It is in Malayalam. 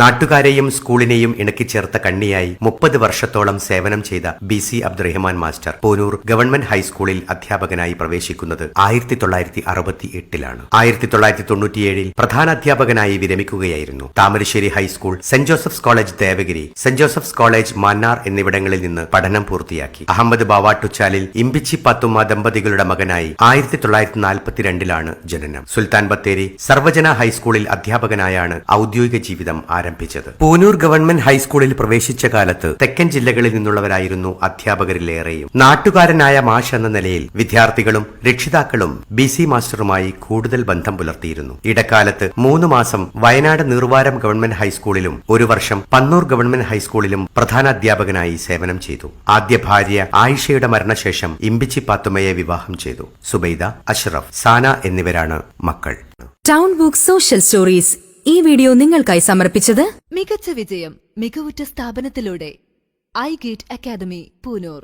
നാട്ടുകാരെയും സ്കൂളിനെയും ഇണക്കി ചേർത്ത കണ്ണിയായി മുപ്പത് വർഷത്തോളം സേവനം ചെയ്ത B C Abdurahman master Poonur government ഹൈസ്കൂളിൽ അധ്യാപകനായി പ്രവേശിക്കുന്നത് ആയിരത്തി തൊള്ളായിരത്തി അറുപത്തി എട്ടിലാണ് ആയിരത്തി തൊള്ളായിരത്തി തൊണ്ണൂറ്റിയേഴിൽ പ്രധാന അധ്യാപകനായി വിരമിക്കുകയായിരുന്നു. Thamarassery high school Saint Joseph's College Devagiri Saint Joseph's College Mannar എന്നിവിടങ്ങളിൽ നിന്ന് പഠനം പൂർത്തിയാക്കി. അഹമ്മദ് ബാവാട്ടുച്ചാലിൽ ഇമ്പിച്ചി പത്തുമ ദമ്പതികളുടെ മകനായി ആയിരത്തി തൊള്ളായിരത്തി നാൽപ്പത്തിരണ്ടിലാണ് ജനനം. സുൽത്താൻ ബത്തേരി സർവജന ഹൈസ്കൂളിൽ അധ്യാപകനായാണ് ഔദ്യോഗിക ജീവിതം ആരംഭിച്ചത്. പൂനൂർ ഗവൺമെന്റ് ഹൈസ്കൂളിൽ പ്രവേശിച്ച കാലത്ത് തെക്കൻ ജില്ലകളിൽ നിന്നുള്ളവരായിരുന്നു അധ്യാപകരിലേറെയും. നാട്ടുകാരനായ മാഷ് എന്ന നിലയിൽ വിദ്യാർത്ഥികളും രക്ഷിതാക്കളും ബി സി മാസ്റ്ററുമായി കൂടുതൽ ബന്ധം പുലർത്തിയിരുന്നു. ഇടക്കാലത്ത് മൂന്ന് മാസം വയനാട് നീർവാരം ഗവൺമെന്റ് ഹൈസ്കൂളിലും ഒരു വർഷം പന്നൂർ ഗവൺമെന്റ് ഹൈസ്കൂളിലും പ്രധാന അധ്യാപകനായി സേവനം ചെയ്തു. ആദ്യ ഭാര്യ ആയിഷയുടെ മരണശേഷം ഇമ്പിച്ചി പാത്തുമ്മയെ വിവാഹം ചെയ്തു. സുബൈദ അഷ്റഫ് സാന എന്നിവരാണ് മക്കൾ. ടൗൺ ബുക്ക് സോഷ്യൽ സ്റ്റോറീസ് ഈ വീഡിയോ നിങ്ങൾക്കായി സമർപ്പിച്ചത് മികച്ച വിജയം മികവുറ്റ സ്ഥാപനത്തിലൂടെ ഐ ഗേറ്റ് അക്കാദമി പൂനൂർ.